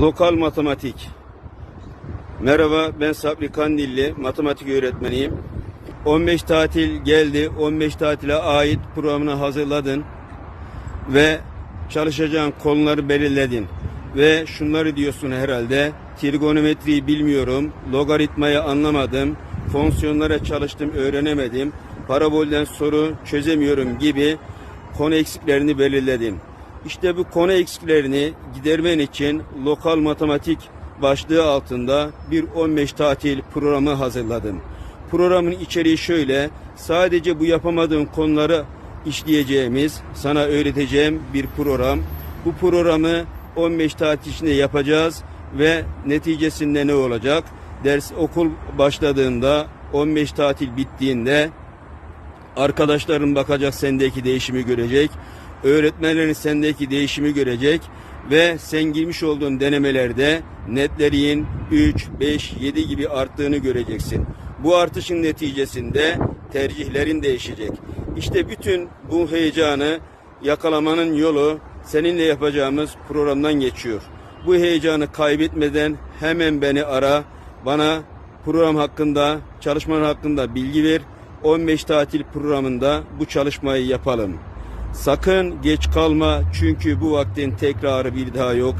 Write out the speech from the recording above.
Lokal matematik. Merhaba ben Sabri Kandilli, matematik öğretmeniyim. 15 tatil geldi, 15 tatile ait programını hazırladın ve çalışacağın konuları belirledin. Ve şunları diyorsun herhalde, trigonometriyi bilmiyorum, logaritmayı anlamadım, fonksiyonlara çalıştım öğrenemedim, parabolden soru çözemiyorum gibi konu eksiklerini belirledin. İşte bu konu eksiklerini gidermen için lokal matematik başlığı altında bir 15 tatil programı hazırladım. Programın içeriği şöyle, sadece bu yapamadığın konuları işleyeceğimiz, sana öğreteceğim bir program. Bu programı 15 tatil içinde yapacağız ve neticesinde ne olacak? Ders okul başladığında 15 tatil bittiğinde Arkadaşların bakacak sendeki değişimi görecek. Öğretmenlerin sendeki değişimi görecek ve sen girmiş olduğun denemelerde netlerin 3, 5, 7 gibi arttığını göreceksin. Bu artışın neticesinde tercihlerin değişecek. İşte bütün bu heyecanı yakalamanın yolu seninle yapacağımız programdan geçiyor. Bu heyecanı kaybetmeden hemen beni ara. Bana program hakkında, çalışman hakkında bilgi ver. 15 tatil programında bu çalışmayı yapalım. Sakın geç kalma çünkü bu vaktin tekrarı bir daha yok.